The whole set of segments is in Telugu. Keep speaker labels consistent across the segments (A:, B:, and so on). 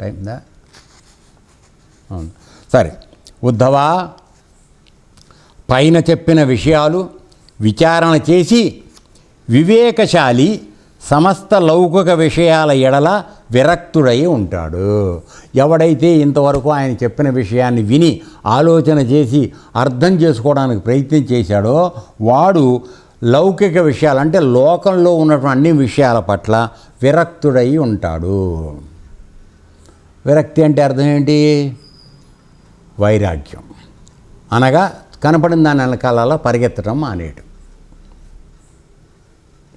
A: టైందా అవును. సరే. ఉద్ధవా పైన చెప్పిన విషయాలు విచారణ చేసి వివేకశాలి సమస్త లౌకిక విషయాల ఎడల విరక్తుడై ఉంటాడు. ఎవడైతే ఇంతవరకు ఆయన చెప్పిన విషయాన్ని విని ఆలోచన చేసి అర్థం చేసుకోవడానికి ప్రయత్నం చేశాడో వాడు లౌకిక విషయాలు అంటే లోకంలో ఉన్నటువంటి అన్ని విషయాల పట్ల విరక్తుడై ఉంటాడు. విరక్తి అంటే అర్థం ఏంటి? వైరాగ్యం. అనగా కనపడిన దాని వెనకాలలో పరిగెత్తడం మానేయటం.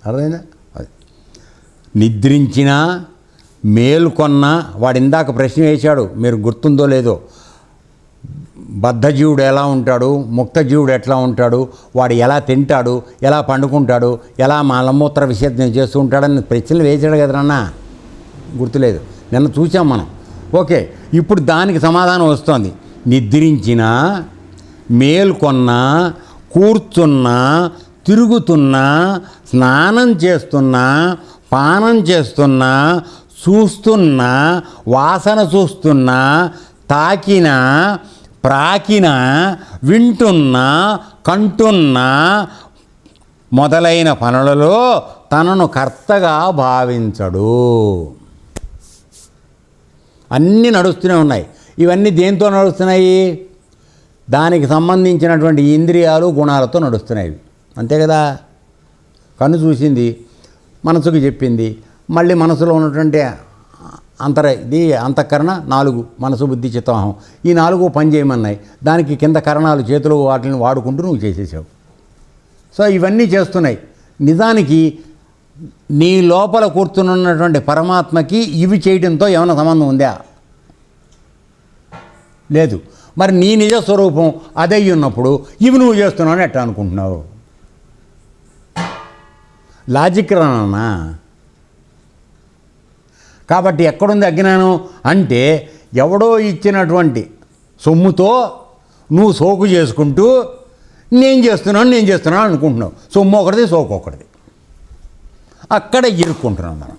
A: అర్థమైందా? అది. నిద్రించినా మేల్కొన్నా వాడు ఇందాక ప్రశ్న వేశాడు మీరు గుర్తుందో లేదో. బద్ధజీవుడు ఎలా ఉంటాడు? ముక్తజీవుడు ఎట్లా ఉంటాడు? వాడు ఎలా తింటాడు? ఎలా పండుకుంటాడు? ఎలా మలమూత్ర విసర్జన చేస్తూ ఉంటాడని ప్రశ్నలు వేసాడు కదరన్నా గుర్తులేదు. నిన్న చూసాం మనం. ఓకే ఇప్పుడు దానికి సమాధానం వస్తుంది. నిద్రించినా మేల్కొన్నా కూర్చున్నా తిరుగుతున్నా స్నానం చేస్తున్నా పానం చేస్తున్నా చూస్తున్నా వాసన చూస్తున్నా తాకినా ప్రాకినా వింటున్నా కంటున్నా మొదలైన పనులలో తనను కర్తగా భావించడు. అన్నీ నడుస్తూనే ఉన్నాయి. ఇవన్నీ దేంతో నడుస్తున్నాయి? దానికి సంబంధించినటువంటి ఇంద్రియాలు గుణాలతో నడుస్తున్నాయి అంతే కదా? కన్ను చూసింది మనసుకు చెప్పింది మళ్ళీ మనసులో ఉన్నటువంటి అంతర ఇది అంతఃకరణ నాలుగు మనసు బుద్ధి చిత్తాహం ఈ నాలుగు పని చేయమన్నాయి. దానికి కింద కరణాలు చేతులు వాటిని వాడుకుంటూ నువ్వు చేసేసావు. సో ఇవన్నీ చేస్తున్నాయి. నిజానికి నీ లోపల కూర్చునున్నటువంటి పరమాత్మకి ఇవి చేయడంతో ఏమైనా సంబంధం ఉందా? లేదు. మరి నీ నిజ స్వరూపం అదే ఉన్నప్పుడు ఇవి నువ్వు చేస్తున్నావు అని ఎట్లా అనుకుంటున్నావు? లాజిక్ రానన్నా కాబట్టి ఎక్కడుంది అజ్ఞానం? అంటే ఎవడో ఇచ్చినటువంటి సొమ్ముతో నువ్వు సోకు చేసుకుంటూ నేను చేస్తున్నాను నేను చేస్తున్నాను అనుకుంటున్నావు. సొమ్ము ఒకటిది సోకు ఒకటిది. అక్కడ ఇరుక్కుంటున్నాం మనం.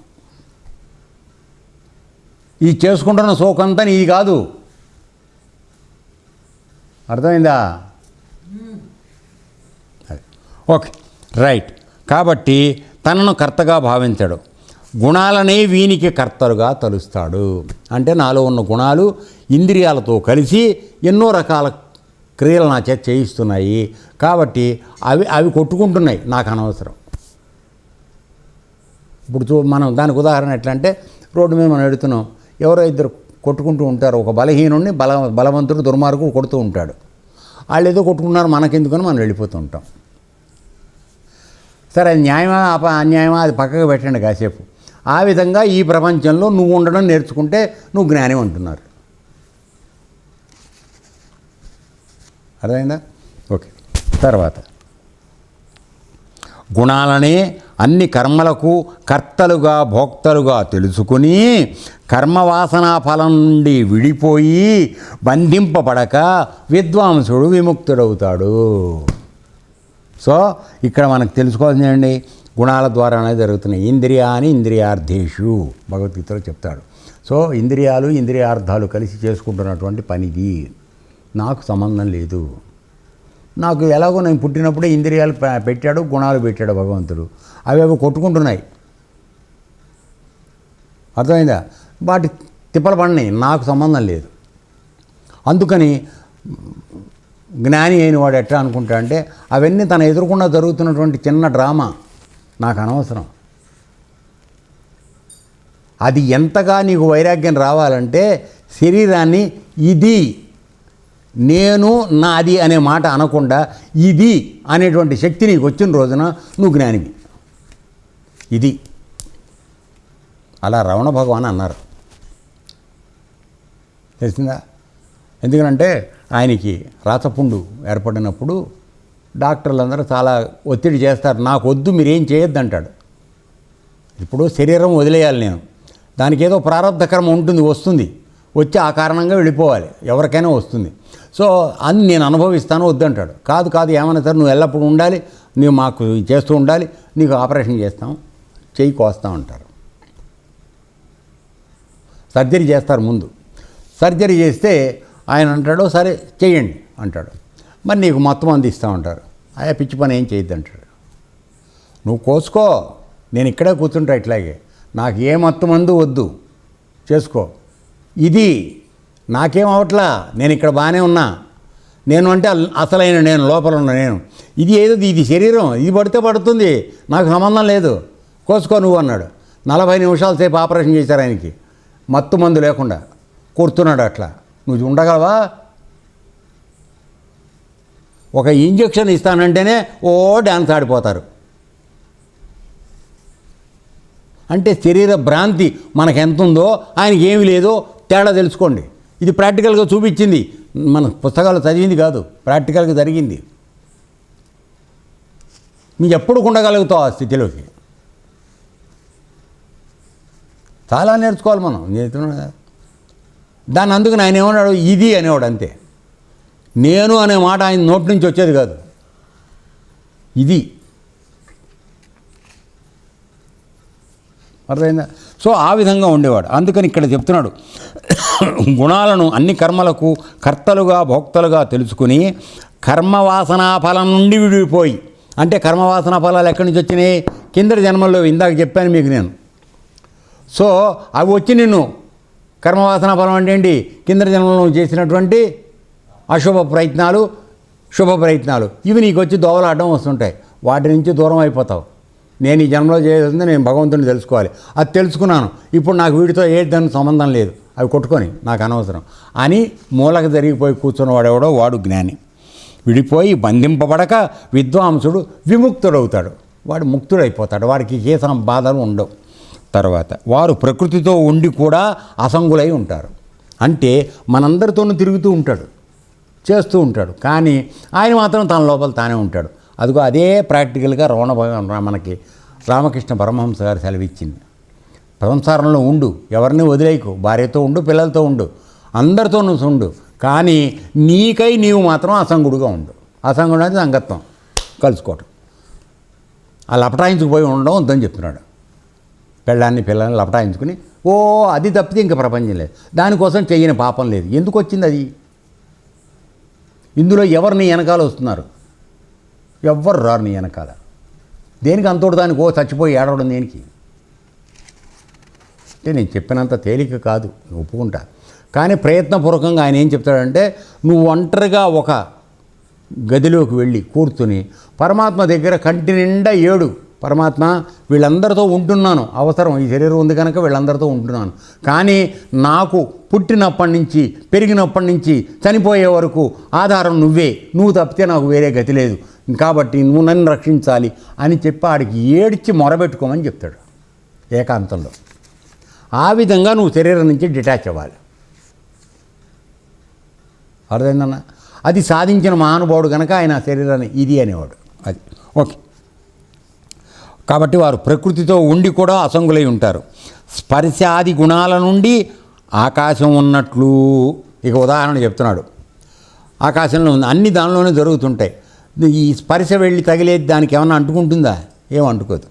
A: ఈ చేసుకుంటున్న సోకంతా నీది కాదు. అర్థమైందా? Okay right. కాబట్టి తనను కర్తగా భావించడు. గుణాలనే వీనికి కర్తలుగా తలుస్తాడు. అంటే నాలో ఉన్న గుణాలు ఇంద్రియాలతో కలిసి ఎన్నో రకాల క్రియలు నా చేత చేయిస్తున్నాయి. కాబట్టి అవి అవి కొట్టుకుంటున్నాయి నాకు అనవసరం. ఇప్పుడు చూ మనం దానికి ఉదాహరణ ఎట్లా అంటే రోడ్డు మీద మనం ఎడుతున్నాం. ఎవరో ఇద్దరు కొట్టుకుంటూ ఉంటారు. ఒక బలహీనుడిని బల బలవంతుడు దుర్మార్గుడు కొడుతూ ఉంటాడు. వాళ్ళు ఏదో కొట్టుకున్నారు మనకెందుకని మనం వెళ్ళిపోతూ ఉంటాం. సరే అది న్యాయమా అప అన్యాయమా అది పక్కకు పెట్టండి కాసేపు. ఆ విధంగా ఈ ప్రపంచంలో నువ్వు ఉండడం నేర్చుకుంటే నువ్వు జ్ఞానం అంటున్నారు. అర్థమైందా? ఓకే. తర్వాత. గుణాలనే అన్ని కర్మలకు కర్తలుగా భోక్తలుగా తెలుసుకుని కర్మవాసనా ఫలం నుండి విడిపోయి బంధింపబడక విద్వాంసుడు విముక్తుడవుతాడు. సో ఇక్కడ మనకు తెలుసుకోవాల్సిందండి గుణాల ద్వారానే జరుగుతున్నాయి. ఇంద్రియాని ఇంద్రియార్థేషు భగవద్గీతలో చెప్తాడు. సో ఇంద్రియాలు ఇంద్రియార్థాలు కలిసి చేసుకుంటున్నటువంటి పనిది. నాకు సంబంధం లేదు. నాకు ఎలాగో నేను పుట్టినప్పుడే ఇంద్రియాలు పెట్టాడు గుణాలు పెట్టాడు భగవంతుడు. అవి అవి కొట్టుకుంటున్నాయి. అర్థమైందా? వాటి తిప్పలు పడినాయి. నాకు సంబంధం లేదు. అందుకని జ్ఞాని అయిన వాడు ఎట్లా అనుకుంటా అంటే అవన్నీ తన ఎదురుకుండా జరుగుతున్నటువంటి చిన్న డ్రామా నాకు అనవసరం. అది ఎంతగా నీకు వైరాగ్యం రావాలంటే శరీరాన్ని ఇది నేను నాది అనే మాట అనకుండా ఇది అనేటువంటి శక్తి నీకు వచ్చిన రోజున నువ్వు జ్ఞానివి. ఇది. అలా రమణ భగవాన్ అన్నారు. తెలిసిందా? ఎందుకంటే ఆయనకి రాతపుండు ఏర్పడినప్పుడు డాక్టర్లు అందరూ చాలా ఒత్తిడి చేస్తారు. నాకు వద్దు మీరేం చేయొద్దు అంటాడు ఇప్పుడు శరీరం వదిలేయాలి నేను. దానికి ఏదో ప్రారంభ క్రమం ఉంటుంది వస్తుంది. వచ్చి ఆ కారణంగా వెళ్ళిపోవాలి. ఎవరికైనా వస్తుంది. సో అని నేను అనుభవిస్తాను వద్దంటాడు. కాదు కాదు ఏమన్నా సరే నువ్వు ఎల్లప్పుడూ ఉండాలి నువ్వు మాకు చేస్తూ ఉండాలి నీకు ఆపరేషన్ చేస్తాం చెయ్యి కోస్తాం అంటారు సర్జరీ చేస్తారు ముందు. సర్జరీ చేస్తే ఆయన అంటాడు సరే చేయండి అంటాడు. మరి నీకు మొత్తం అందిస్తూ ఇస్తామంటారు ఆయా పిచ్చి పని ఏం చేయొద్దు అంటాడు. నువ్వు కోసుకో నేను ఇక్కడే కూర్చుంటా ఇట్లాగే. నాకు ఏ మొత్తం అందు వద్దు. చేసుకో. ఇది నాకేం అవట్లా? నేను ఇక్కడ బాగానే ఉన్నా. నేను అంటే అసలైన నేను లోపల ఉన్న నేను. ఇది ఏదో ఇది శరీరం. ఇది పడితే పడుతుంది. నాకు సంబంధం లేదు. కోసుకో నువ్వు అన్నాడు. నలభై నిమిషాల సేపు ఆపరేషన్ చేశారు ఆయనకి. మత్తు మందు లేకుండా. కూర్చున్నాడు అట్లా. నువ్వు ఉండగలవా? ఒక ఇంజెక్షన్ ఇస్తానంటేనే ఓ డ్యాన్స్ ఆడిపోతారు. అంటే శరీర భ్రాంతి మనకెంత ఉందో ఆయనకి ఏమి లేదో తేడా తెలుసుకోండి. ఇది ప్రాక్టికల్గా చూపించింది. మన పుస్తకాలు చదివింది కాదు ప్రాక్టికల్గా జరిగింది. నీకు ఎప్పుడు ఉండగలుగుతావు ఆ స్థితిలోకి? చాలా నేర్చుకోవాలి మనం. నేర్చుకున్నా దాన్ని అందుకని ఆయన ఏమన్నాడు? ఇది అనేవాడు అంతే. నేను అనే మాట ఆయన నోటి నుంచి వచ్చేది కాదు. ఇది. అర్థమైందా? సో ఆ విధంగా ఉండేవాడు. అందుకని ఇక్కడ చెప్తున్నాడు. గుణాలను అన్ని కర్మలకు కర్తలుగా భోక్తలుగా తెలుసుకుని కర్మవాసనా ఫలం నుండి విడిపోయి అంటే కర్మవాసన ఫలాలు ఎక్కడి నుంచి వచ్చినాయి? కిందటి జన్మల్లో ఇందాక చెప్పాను మీకు నేను. సో అవి వచ్చి నిన్ను కర్మవాసన ఫలం అంటే ఏంటి? కింద జన్మలో చేసినటువంటి అశుభ ప్రయత్నాలు శుభ ప్రయత్నాలు. ఇవి నీకు వచ్చి దోవలాడడం వస్తుంటాయి. వాటి నుంచి దూరం అయిపోతావు. నేను ఈ జన్మలో చేయాల్సింది నేను భగవంతుని తెలుసుకోవాలి. అది తెలుసుకున్నాను. ఇప్పుడు నాకు వీటితో ఏ దాని సంబంధం లేదు. అవి కొట్టుకొని నాకు అనవసరం. అని మూలకు జరిగిపోయి కూర్చున్నవాడెవడో వాడు జ్ఞాని. విడిపోయి బంధింపబడక విద్వాంసుడు విముక్తుడవుతాడు. వాడు ముక్తుడైపోతాడు. వాడికి ఏ బాధలు ఉండవు. తర్వాత వారు ప్రకృతితో ఉండి కూడా అసంగులై ఉంటారు. అంటే మనందరితోనూ తిరుగుతూ ఉంటాడు. చేస్తూ ఉంటాడు. కానీ ఆయన మాత్రం తన లోపల తానే ఉంటాడు. అదిగో అదే ప్రాక్టికల్గా రమణ మనకి రామకృష్ణ పరమహంస గారు సెలవిచ్చింది. సంసారంలో ఉండు ఎవరిని వదిలేయకు భార్యతో ఉండు పిల్లలతో ఉండు అందరితో నువ్వు ఉండు కానీ నీకై నీవు మాత్రం అసంగుడుగా ఉండు. అసంగుడు అనేది సంగత్వం కలుసుకోవటం. ఆ లపటాయించుకుపోయి ఉండడం వద్దని చెప్తున్నాడు. పెళ్ళాన్ని పిల్లల్ని లపటాయించుకుని ఓ అది తప్పితే ఇంకా ప్రపంచం లేదు. దానికోసం చెయ్యని పాపం లేదు. ఎందుకు వచ్చింది అది? ఇందులో ఎవరు నీ వెనకాల వస్తున్నారు? ఎవ్వరు రారు నీ వెనకాల. దేనికి అంతోడు దానికి ఓ చచ్చిపోయి ఏడవడం దేనికి? అంటే నేను చెప్పినంత తేలిక కాదు ఒప్పుకుంటా. కానీ ప్రయత్నపూర్వకంగా ఆయన ఏం చెప్తాడంటే నువ్వు ఒంటరిగా ఒక గదిలోకి వెళ్ళి కూర్చుని పరమాత్మ దగ్గర కంటి నిండా ఏడు. పరమాత్మ వీళ్ళందరితో ఉంటున్నాను. అవసరం ఈ శరీరం ఉంది కనుక వీళ్ళందరితో ఉంటున్నాను. కానీ నాకు పుట్టినప్పటి నుంచి పెరిగినప్పటి నుంచి చనిపోయే వరకు ఆధారం నువ్వే. నువ్వు తప్పితే నాకు వేరే గతి లేదు. కాబట్టి నువ్వు నన్ను రక్షించాలి అని చెప్పి ఆడికి ఏడ్చి మొరబెట్టుకోమని చెప్తాడు ఏకాంతంలో. ఆ విధంగా నువ్వు శరీరం నుంచి డిటాచ్ అవ్వాలి. అర్థమైందన్న? అది సాధించిన మహానుభావుడు కనుక ఆయన శరీరాన్ని ఇది అనేవాడు. అది. ఓకే. కాబట్టి వారు ప్రకృతితో ఉండి కూడా అసంగులై ఉంటారు. స్పర్శాది గుణాల నుండి ఆకాశం ఉన్నట్లు. ఇక ఉదాహరణ చెప్తున్నాడు. ఆకాశంలో ఉంది. అన్ని దానిలోనే జరుగుతుంటాయి. ఈ స్పర్శ వెళ్ళి తగిలేది దానికి ఏమన్నా అంటుకుంటుందా? ఏం అంటుకోదు.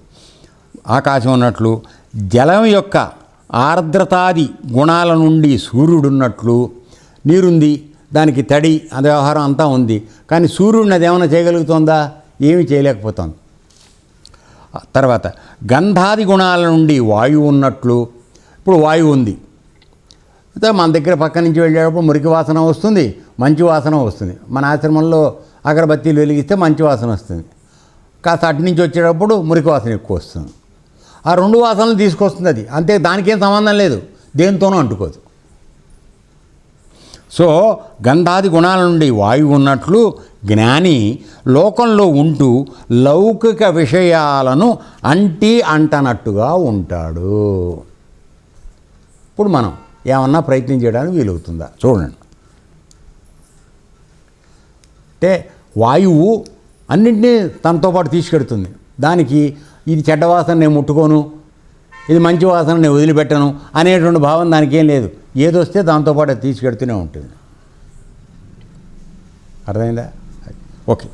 A: ఆకాశం ఉన్నట్లు. జలం యొక్క ఆర్ద్రతాది గుణాల నుండి సూర్యుడున్నట్లు నీరుంది దానికి తడి అది వ్యవహారం అంతా ఉంది. కానీ సూర్యుడిని అది ఏమైనా చేయగలుగుతుందా? ఏమీ చేయలేకపోతుంది. తర్వాత గంధాది గుణాల నుండి వాయువు ఉన్నట్లు ఇప్పుడు వాయువు ఉంది. అయితే మన దగ్గర పక్క నుంచి వెళ్ళేటప్పుడు మురికి వాసన వస్తుంది మంచి వాసన వస్తుంది. మన ఆశ్రమంలో అగరబత్తీలు వెలిగిస్తే మంచి వాసన వస్తుంది. కాస్త అటు నుంచి వచ్చేటప్పుడు మురికి వాసన ఎక్కువ వస్తుంది. ఆ రెండు వాసనలు తీసుకొస్తుంది అది. అంతే దానికేం సంబంధం లేదు. దేనితోనూ అంటుకోదు. సో గంధాది గుణాల నుండి వాయువు ఉన్నట్లు జ్ఞాని లోకంలో ఉంటూ లౌకిక విషయాలను అంటి అంటనట్టుగా ఉంటాడు. ఇప్పుడు మనం ఏమన్నా ప్రయత్నం చేయడానికి వీలవుతుందా? చూడండి. అంటే వాయువు అన్నింటినీ తనతో పాటు తీసుకెడుతుంది. దానికి ఇది చెడ్డ వాసన నేను ముట్టుకోను ఇది మంచి వాసన నేను వదిలిపెట్టను అనేటువంటి భావం దానికి ఏం లేదు. ఏదొస్తే దాంతోపాటు అది తీసుకెడుతూనే ఉంటుంది. అర్థమైందా? ఓకే.